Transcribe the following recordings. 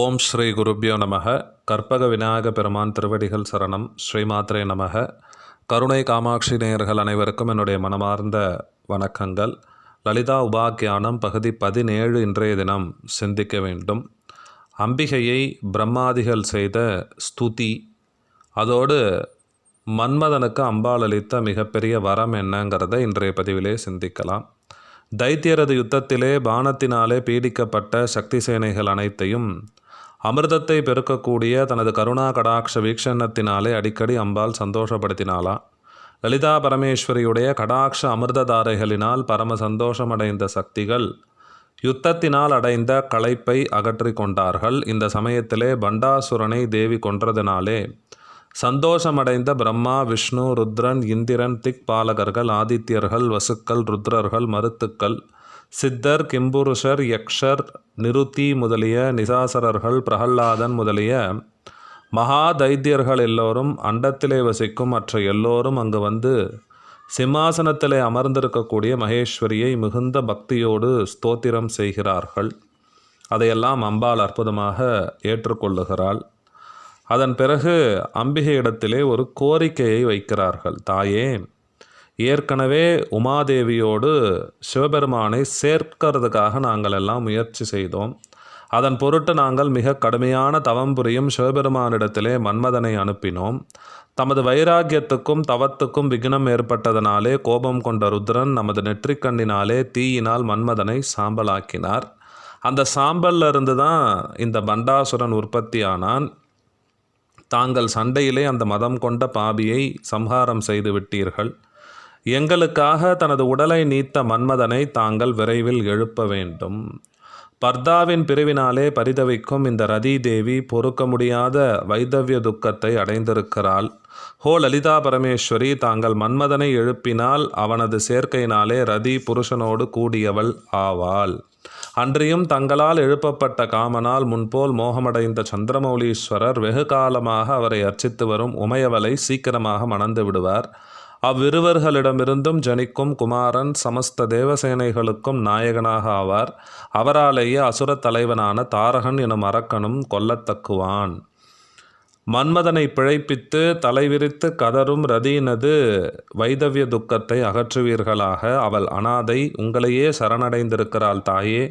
ஓம் ஸ்ரீ குருப்யோ நமக. கற்பக விநாயக பெருமான் திருவடிகள் சரணம். ஸ்ரீமாத்ரே நமக. கருணை காமாட்சி நேயர்கள் அனைவருக்கும் என்னுடைய மனமார்ந்த வணக்கங்கள். லலிதா உபாக்கியானம் பகுதி பதினேழு இன்றைய தினம் சிந்திக்க வேண்டும். அம்பிகையை பிரம்மாதிகள் செய்த ஸ்துதி. அதோடு மன்மதனுக்கு அம்பாள் அளித்த மிகப்பெரிய வரம் என்னங்கிறத இன்றைய பதிவிலே சிந்திக்கலாம். தைத்தியரது யுத்தத்திலே பானத்தினாலே பீடிக்கப்பட்ட சக்தி சேனைகள் அனைத்தையும் அமிர்தத்தை பெருக்கக்கூடிய தனது கருணா கடாட்ச வீக்ஷணத்தினாலே அடிக்கடி அம்பாள் சந்தோஷப்படுத்தினாளா? லலிதா பரமேஸ்வரியுடைய கடாட்ச அமிர்ததாரைகளினால் பரம சந்தோஷமடைந்த சக்திகள் யுத்தத்தினால் அடைந்த களைப்பை அகற்றி கொண்டார்கள். இந்த சமயத்திலே பண்டாசுரனை தேவி கொன்றதினாலே சந்தோஷமடைந்த பிரம்மா விஷ்ணு ருத்ரன் இந்திரன் திக் பாலகர்கள் ஆதித்யர்கள் வசுக்கள் ருத்ரர்கள் மருத்துக்கள் சித்தர் கிம்புருஷர் யக்ஷர் நிருத்தி முதலிய நிசாசரர்கள் பிரகல்லாதன் முதலிய மகா தைத்தியர்கள் எல்லோரும் அண்டத்திலே வசிக்கும் மற்ற எல்லோரும் அங்கு வந்து சிம்மாசனத்திலே அமர்ந்திருக்கக்கூடிய மகேஸ்வரியை மிகுந்த பக்தியோடு ஸ்தோத்திரம் செய்கிறார்கள். அதையெல்லாம் அம்பாள் அற்புதமாக ஏற்றுக்கொள்ளுகிறாள். அதன் பிறகு அம்பிகையிடத்திலே ஒரு கோரிக்கையை வைக்கிறார்கள். தாயே ஏற்கனவே உமாதேவியோடு சிவபெருமானை சேர்க்கிறதுக்காக நாங்கள் எல்லாம் முயற்சி செய்தோம். அதன் பொருட்டு நாங்கள் மிக கடுமையான தவம் புரியும் சிவபெருமானிடத்திலே மன்மதனை அனுப்பினோம். தமது வைராக்கியத்துக்கும் தவத்துக்கும் விக்னம் ஏற்பட்டதனாலே கோபம் கொண்ட ருத்ரன் நமது நெற்றிக்கண்ணினாலே தீயினால் மன்மதனை சாம்பலாக்கினார். அந்த சாம்பல்ல இருந்து தான் இந்த பண்டாசுரன் உற்பத்தியானான். தாங்கள் சண்டையிலே அந்த மதம் கொண்ட பாபியை சம்ஹாரம் செய்து விட்டீர்கள். எங்களுக்காக தனது உடலை நீத்த மன்மதனை தாங்கள் விரைவில் எழுப்ப வேண்டும். பர்தாவின் பிரிவினாலே பரிதவிக்கும் இந்த ரதி தேவி பொறுக்க முடியாத வைதவிய துக்கத்தை அடைந்திருக்கிறாள். ஹோ லலிதா பரமேஸ்வரி தாங்கள் மன்மதனை எழுப்பினால் அவனது சேர்க்கையினாலே ரதி புருஷனோடு கூடியவள் ஆவாள். அன்றியும் தங்களால் எழுப்பப்பட்ட காமனால் முன்போல் மோகமடைந்த சந்திரமௌலீஸ்வரர் வெகு காலமாக அவரை அர்ச்சித்து வரும் உமையவலை சீக்கிரமாக மணந்து விடுவார். அவ்விருவர்களிடமிருந்தும் ஜனிக்கும் குமாரன் சமஸ்த தேவசேனைகளுக்கும் நாயகனாக ஆவார். அவராலேயே அசுரத் தலைவனான தாரகன் எனும் அரக்கனும் கொல்லத்தக்குவான் மன்மதனை பிழைப்பித்து தலைவிரித்து கதரும் ரதியினது வைதவிய துக்கத்தை அகற்றுவீர்களாக. அவள் அனாதை உங்களையே சரணடைந்திருக்கிறாள் தாயே.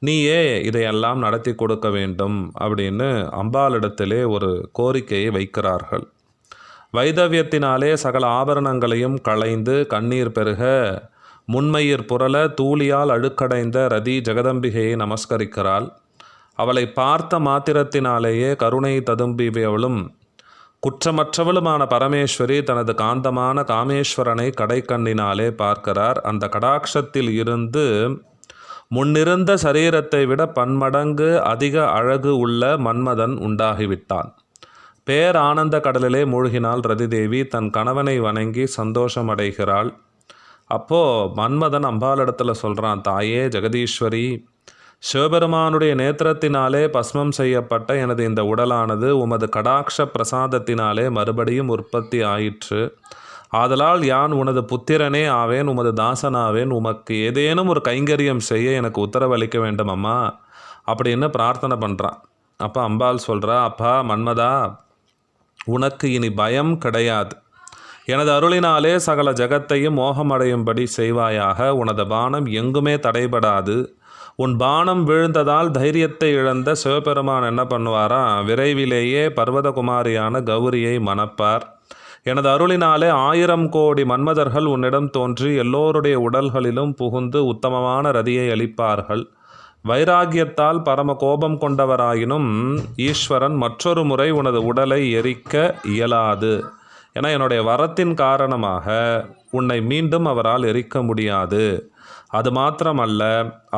நீயே இதையெல்லாம் நடத்தி கொடுக்க வேண்டும் அப்படின்னு அம்பாளிடத்திலே ஒரு கோரிக்கையை வைக்கிறார்கள். வைதவியத்தினாலே சகல ஆபரணங்களையும் களைந்து கண்ணீர் பெருக முன்மயிர் புரள தூளியால் அழுக்கடைந்த ரதி ஜெகதம்பிகையை நமஸ்கரிக்கிறாள். அவளை பார்த்த மாத்திரத்தினாலேயே கருணை ததும்பியவளும் குற்றமற்றவளுமான பரமேஸ்வரி தனது காந்தமான காமேஸ்வரனை கடைக்கண்ணினாலே பார்க்கிறார். அந்த கடாட்சத்தில் இருந்து முன்னிருந்த சரீரத்தை விட பன்மடங்கு அதிக அழகு உள்ள மன்மதன் உண்டாகிவிட்டான். பேர் ஆனந்த கடலிலே மூழ்கினால் ரதிதேவி தன் கணவனை வணங்கி சந்தோஷம் அடைகிறாள் மன்மதன் அம்பாளிடத்தில் சொல்கிறான் தாயே ஜெகதீஸ்வரி சிவபெருமானுடைய நேத்திரத்தினாலே பஸ்மம் செய்யப்பட்ட எனது இந்த உடலானது உமது கடாட்ச பிரசாதத்தினாலே மறுபடியும் உற்பத்தி ஆயிற்று. ஆதலால் யான் உனது புத்திரனே ஆவேன் உமது தாசனாவேன் உமக்கு ஏதேனும் ஒரு கைங்கரியம் செய்ய எனக்கு உத்தரவளிக்க வேண்டும் அம்மா அப்படின்னு பிரார்த்தனை பண்ணுறான் அப்போ அம்பாள் சொல்கிறா அப்பா மன்மதா உனக்கு இனி பயம் கிடையாது. எனது அருளினாலே சகல ஜகத்தையும் மோகமடையும்படி செய்வாயாக. உனது பானம் எங்குமே தடைபடாது. உன் பானம் விழுந்ததால் தைரியத்தை இழந்த சிவபெருமான் என்ன பண்ணுவாரா? விரைவிலேயே பர்வதகுமாரியான கௌரியை மணப்பார். எனது அருளினாலே ஆயிரம் கோடி மன்மதர்கள் உன்னிடம் தோன்றி எல்லோருடைய உடல்களிலும் புகுந்து உத்தமமான ரதியை அளிப்பார்கள். வைராகியத்தால் பரம கோபம் கொண்டவராயினும் ஈஸ்வரன் மற்றொரு முறை உனது உடலை எரிக்க இயலாது. என என்னுடைய வரத்தின் காரணமாக உன்னை மீண்டும் அவரால் எரிக்க முடியாது. அது மாத்திரமல்ல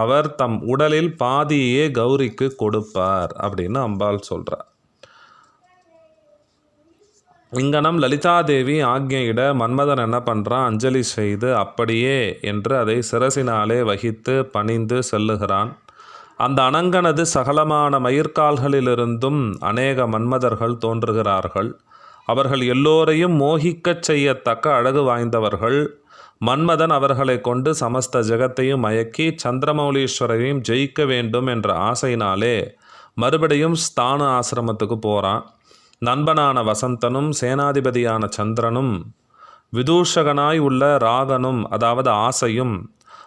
அவர் தம் உடலில் பாதியே கௌரிக்கு கொடுப்பார் அப்படின்னு அம்பாள் சொல்கிறார் இங்கனம் லலிதாதேவி ஆக்ஞையிட மன்மதன் என்ன பண்ணுறான் அஞ்சலி செய்து அப்படியே என்று அதை சிரசினாலே வகித்து பணிந்து செல்லுகிறான். அந்த அனங்கனது சகலமான மயிர்கால்களிலிருந்தும் அநேக மன்மதர்கள் தோன்றுகிறார்கள். அவர்கள் எல்லோரையும் மோகிக்கச் செய்யத்தக்க அழகு வாய்ந்தவர்கள். மன்மதன் அவர்களை கொண்டு சமஸ்த ஜெகத்தையும் மயக்கி சந்திரமௌலீஸ்வரையும் ஜெயிக்க வேண்டும் என்ற ஆசையினாலே மறுபடியும் ஸ்தான ஆசிரமத்துக்கு போகிறான் நண்பனான வசந்தனும் சேனாதிபதியான சந்திரனும் விதூஷகனாய் உள்ள ராகனும் அதாவது ஆசையும்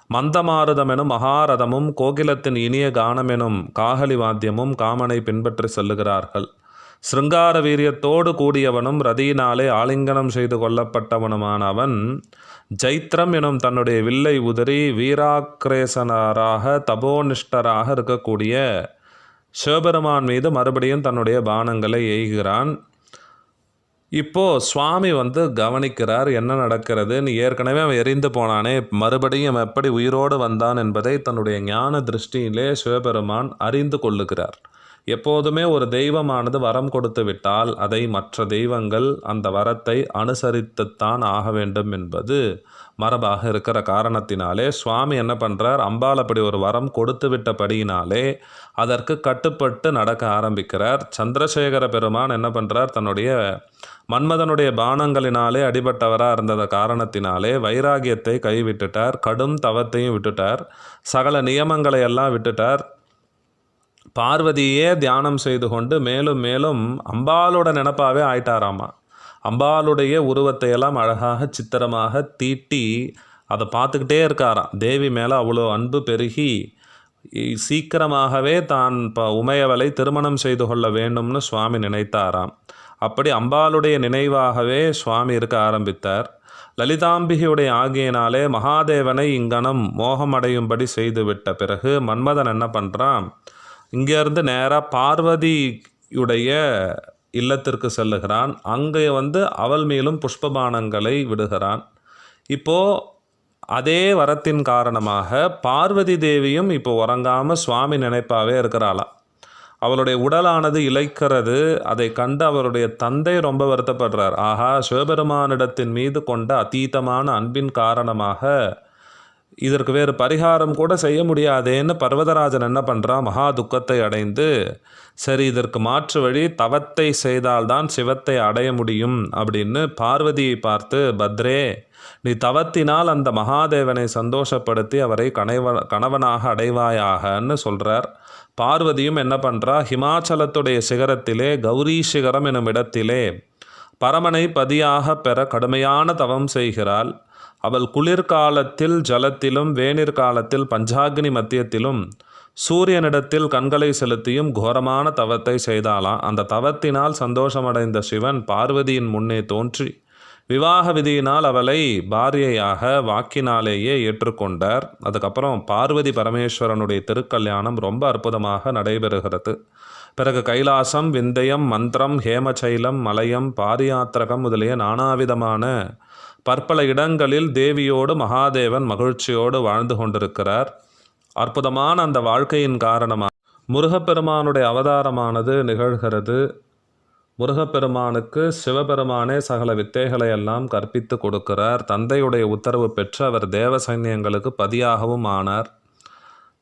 மந்தமாருதமெனும் மகாரதமும் கோகிலத்தின் இனிய கானமெனும் காகலி வாத்தியமும் காமனை பின்பற்றி செல்லுகிறார்கள். சிருங்கார வீரியத்தோடு கூடியவனும் ரதியினாலே ஆலிங்கனம் செய்து கொள்ளப்பட்டவனுமான அவன் ஜைத்ரம் எனும் தன்னுடைய வில்லை உதறி வீராக்கிரேசனராக தபோனிஷ்டராக இருக்கக்கூடிய சிவபெருமான் மீது மறுபடியும் தன்னுடைய பானங்களை எய்கிறான். இப்போ சுவாமி வந்து கவனிக்கிறார் என்ன நடக்கிறதுன்னு ஏற்கனவே அவன் எரிந்து போனானே மறுபடியும் அவன் எப்படி உயிரோடு வந்தான் என்பதை தன்னுடைய ஞான திருஷ்டியிலே சிவபெருமான் அறிந்து கொள்ளுகிறார். எப்போதுமே ஒரு தெய்வமானது வரம் கொடுத்து விட்டால் அதை மற்ற தெய்வங்கள் அந்த வரத்தை அனுசரித்துத்தான் ஆக வேண்டும் என்பது மரபாக இருக்கிற காரணத்தினாலே சுவாமி என்ன பண்ணுறார் அம்பாள் அப்படி ஒரு வரம் கொடுத்து விட்டபடியினாலே அதற்கு கட்டுப்பட்டு நடக்க ஆரம்பிக்கிறார். சந்திரசேகர பெருமான் என்ன பண்ணுறார் தன்னுடைய மன்மதனுடைய பானங்களினாலே அடிபட்டவராக இருந்தத காரணத்தினாலே வைராகியத்தை கைவிட்டுட்டார் கடும் தவத்தையும் விட்டுட்டார் சகல நியமங்களை எல்லாம் விட்டுட்டார். பார்வதியே தியானம் செய்து கொண்டு மேலும் மேலும் அம்பாலோட நினப்பாகவே ஆயிட்டாராமா. அம்பாளுடைய உருவத்தை எல்லாம் அழகாக சித்திரமாக தீட்டி அதை பார்த்துக்கிட்டே இருக்காராம். தேவி மேலே அவ்வளோ அன்பு பெருகி இ- சீக்கிரமாகவே தான் இப்போ உமையவளை திருமணம் செய்து கொள்ள வேண்டும்னு சுவாமி நினைத்தாராம். அப்படி அம்பாளுடைய நினைவாகவே சுவாமி இருக்க ஆரம்பித்தார். லலிதாம்பிகையுடைய ஆகியனாலே மகாதேவனை இங்கனம் மோகமடையும்படி செய்துவிட்ட பிறகு மன்மதன் என்ன பண்ணுறான் இங்கேருந்து நேராக பார்வதியுடைய இல்லத்திற்கு செல்லுகிறான். அங்கே வந்து அவள் மேலும் புஷ்பபானங்களை விடுகிறான். இப்போது அதே வரத்தின் காரணமாக பார்வதி தேவியும் இப்போ உறங்காமல் சுவாமி நினைப்பாவே இருக்கிறாளாம். அவளுடைய உடலானது இளைக்கிறது. அதை கண்டு அவருடைய தந்தை ரொம்ப வருத்தப்படுறார். ஆகா சிவபெருமானிடத்தின் மீது கொண்ட அதீதமான அன்பின் காரணமாக இதற்கு வேறு பரிகாரம் கூட செய்ய முடியாதேன்னு பர்வதராஜன் என்ன பண்ணுறான் மகா துக்கத்தை அடைந்து சரி இதற்கு மாற்று வழி தவத்தை செய்தால்தான் சிவத்தை அடைய முடியும் அப்படின்னு பார்வதியை பார்த்து பத்ரே நீ தவத்தினால் அந்த மகாதேவனை சந்தோஷப்படுத்தி அவரை கணைவ கணவனாக அடைவாயாகன்னு சொல்கிறார் பார்வதியும் என்ன பண்ணுறா ஹிமாச்சலத்துடைய சிகரத்திலே கௌரி சிகரம் எனும் இடத்திலே பரமனை பதியாக பெற கடுமையான தவம் செய்கிறாள். அவள் குளிர்காலத்தில் ஜலத்திலும் வேநீர் காலத்தில் பஞ்சாக்னி மத்தியத்திலும் சூரியனிடத்தில் கண்களை செலுத்தியும் கோரமான தவத்தை செய்தாளாம் அந்த தவத்தினால் சந்தோஷமடைந்த சிவன் பார்வதியின் முன்னே தோன்றி விவாக விதியினால் அவளை பாரியையாக வாக்கினாலேயே ஏற்றுக்கொண்டார். அதுக்கப்புறம் பார்வதி பரமேஸ்வரனுடைய திருக்கல்யாணம் ரொம்ப அற்புதமாக நடைபெறுகிறது. பிறகு கைலாசம் விந்தயம் மந்திரம் ஹேமச்சைலம் மலயம் பாரியாத்திரகம் முதலிய நானாவிதமான பற்பல இடங்களில் தேவியோடு மகாதேவன் மகிழ்ச்சியோடு வாழ்ந்து கொண்டிருக்கிறார். அற்புதமான அந்த வாழ்க்கையின் காரணமாக முருகப்பெருமானுடைய அவதாரமானது நிகழ்கிறது. முருகப்பெருமானுக்கு சிவபெருமானே சகல வித்தைகளை எல்லாம் கற்பித்து கொடுக்கிறார். தந்தையுடைய உத்தரவு பெற்று அவர் தேவ சைன்யங்களுக்கு பதியாகவும் ஆனார்.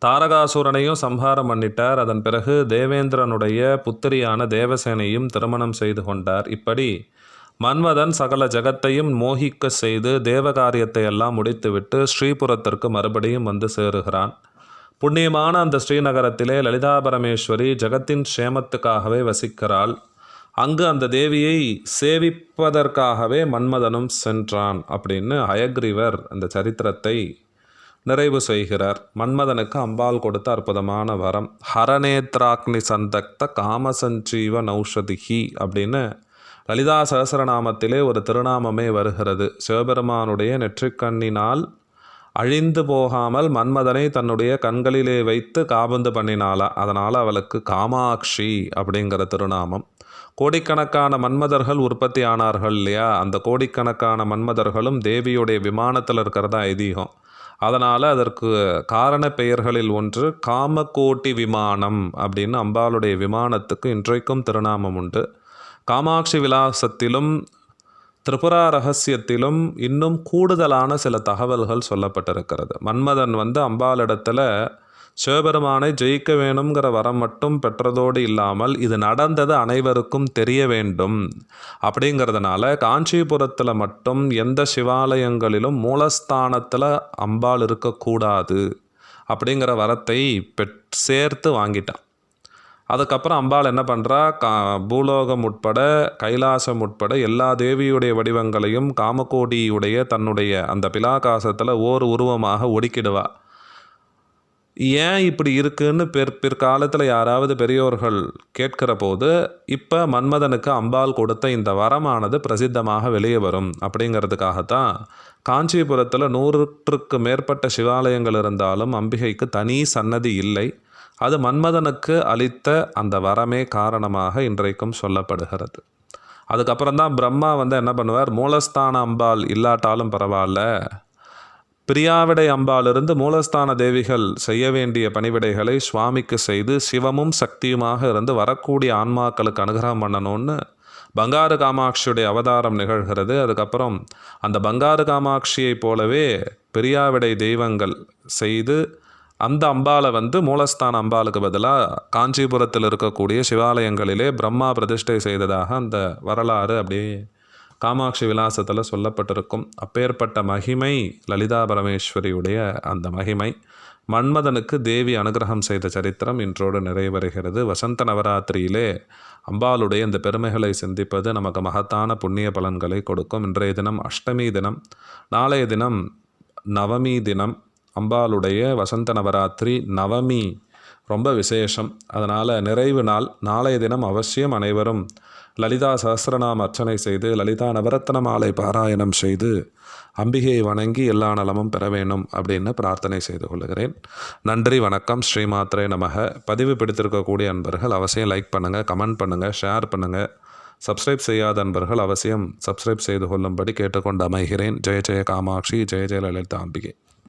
தாரகாசுரனையும் சம்ஹாரம் பண்ணிட்டார். அதன் பிறகு தேவேந்திரனுடைய புத்திரியான தேவசேனையும் திருமணம் செய்து கொண்டார். இப்படி மன்மதன் சகல ஜகத்தையும் மோகிக்க செய்து தேவகாரியத்தை எல்லாம் முடித்துவிட்டு ஸ்ரீபுரத்திற்கு மறுபடியும் வந்து சேருகிறான். புண்ணியமான அந்த ஸ்ரீநகரத்திலே லலிதா பரமேஸ்வரி ஜகத்தின் க்ஷேமத்துக்காகவே வசிக்கிறாள். அங்கு அந்த தேவியை சேவிப்பதற்காகவே மன்மதனும் சென்றான் அப்படின்னு ஹயக்ரீவர் அந்த சரித்திரத்தை நிறைவு செய்கிறார். மன்மதனுக்கு அம்பாள் கொடுத்த அற்புதமான வரம் ஹரநேத்ராக்னி சந்தக்த காமசஞ்சீவ நௌஷதிகி அப்படின்னு லலிதா சகசரநாமத்திலே ஒரு திருநாமமே வருகிறது. சிவபெருமானுடைய நெற்றிக்கண்ணினால் அழிந்து போகாமல் மன்மதனை தன்னுடைய கண்களிலே வைத்து காபந்து பண்ணினாளா? அதனால் அவளுக்கு காமாட்சி அப்படிங்கிற திருநாமம். கோடிக்கணக்கான மன்மதர்கள் உற்பத்தி ஆனார்கள் இல்லையா? அந்த கோடிக்கணக்கான மன்மதர்களும் தேவியுடைய விமானத்தில் இருக்கிறதா ஐதீகம். அதனால் அதற்கு காரண பெயர்களில் ஒன்று காமக்கோட்டி விமானம் அப்படின்னு அம்பாளுடைய விமானத்துக்கு இன்றைக்கும் திருநாமம் உண்டு. காமாட்சி விலாசத்திலும் திரிபுரா ரகசியத்திலும் இன்னும் கூடுதலான சில தகவல்கள் சொல்லப்பட்டிருக்கிறது. மன்மதன் வந்து அம்பாளிடத்தில் சிவபெருமானை ஜெயிக்க வேணுங்கிற வரம் மட்டும் பெற்றதோடு இல்லாமல் இது நடந்தது அனைவருக்கும் தெரிய வேண்டும் அப்படிங்கிறதுனால காஞ்சிபுரத்தில் மட்டும் எந்த சிவாலயங்களிலும் மூலஸ்தானத்தில் அம்பாள் இருக்கக்கூடாது அப்படிங்கிற வரத்தை பெற் சேர்த்து வாங்கிட்டான். அதுக்கப்புறம் அம்பாள் என்ன பண்ணுறா கா பூலோகம் உட்பட கைலாசம் உட்பட எல்லா தேவியுடைய வடிவங்களையும் காமகோடியுடைய தன்னுடைய அந்த பிலாகாசத்தில் ஓர் உருவமாக ஒடுக்கிடுவா. ஏன் இப்படி இருக்குன்னு பிற் பிற்காலத்தில் யாராவது பெரியோர்கள் கேட்கிற போது இப்போ மன்மதனுக்கு அம்பாள் கொடுத்த இந்த வரமானது பிரசித்தமாக வெளியே வரும். அப்படிங்கிறதுக்காகத்தான் காஞ்சிபுரத்தில் நூற்றுக்கு மேற்பட்ட சிவாலயங்கள் இருந்தாலும் அம்பிகைக்கு தனி சன்னதி இல்லை. அது மன்மதனுக்கு அளித்த அந்த வரமே காரணமாக இன்றைக்கும் சொல்லப்படுகிறது. அதுக்கப்புறம் தான் பிரம்மா வந்து என்ன பண்ணுவார்? மூலஸ்தான அம்பாள் இல்லாட்டாலும் பரவாயில்ல. பிரியாவிடை அம்பாலிருந்து மூலஸ்தான தேவிகள் செய்ய வேண்டிய பணிவிடைகளை சுவாமிக்கு செய்து சிவமும் சக்தியுமாக இருந்து வரக்கூடிய ஆன்மாக்களுக்கு அனுகிரகம் பண்ணணும்னு பங்காரு காமாட்சியுடைய அவதாரம் நிகழ்கிறது. அதுக்கப்புறம் அந்த பங்காரு காமாட்சியைப் போலவே பிரியாவிடை தெய்வங்கள் செய்து அந்த அம்பாலை வந்து மூலஸ்தான அம்பாளுக்கு பதிலாக காஞ்சிபுரத்தில் இருக்கக்கூடிய சிவாலயங்களிலே பிரம்மா பிரதிஷ்டை செய்ததாக அந்த வரலாறு அப்படியே காமாட்சி விலாசத்தில் சொல்லப்பட்டிருக்கும். அப்பேற்பட்ட மகிமை லலிதா பரமேஸ்வரியுடைய அந்த மகிமை. மன்மதனுக்கு தேவி அனுகிரகம் செய்த சரித்திரம் இன்றோடு நிறைவருகிறது. வசந்த நவராத்திரியிலே அம்பாளுடைய இந்த பெருமைகளை சிந்திப்பது நமக்கு மகத்தான புண்ணிய பலன்களை கொடுக்கும். இன்றைய தினம் அஷ்டமி தினம். நாளைய தினம் நவமி தினம். அம்பாளுடைய வசந்த நவராத்திரி நவமி. ரொம்ப விசேஷம். அதனால் நிறைவு நாள். நாளைய தினம் அவசியம் அனைவரும் லலிதா சஹசிரநாம அர்ச்சனை செய்து லலிதா நவரத்ன மாலை பாராயணம் செய்து அம்பிகையை வணங்கி எல்லா நலமும் பெற வேண்டும் அப்படின்னு பிரார்த்தனை செய்து கொள்கிறேன். நன்றி வணக்கம். ஸ்ரீமாத்ரே நமக. பதிவு பிடித்திருக்கக்கூடிய அன்பர்கள் அவசியம் லைக் பண்ணுங்கள் கமெண்ட் பண்ணுங்கள் ஷேர் பண்ணுங்கள் சப்ஸ்கிரைப் செய்யாத அன்பர்கள் அவசியம் சப்ஸ்கிரைப் செய்து கொள்ளும்படி கேட்டுக்கொண்டு அமைகிறேன். ஜெய ஜெய காமாட்சி ஜெய ஜெய லலிதா அம்பிகை.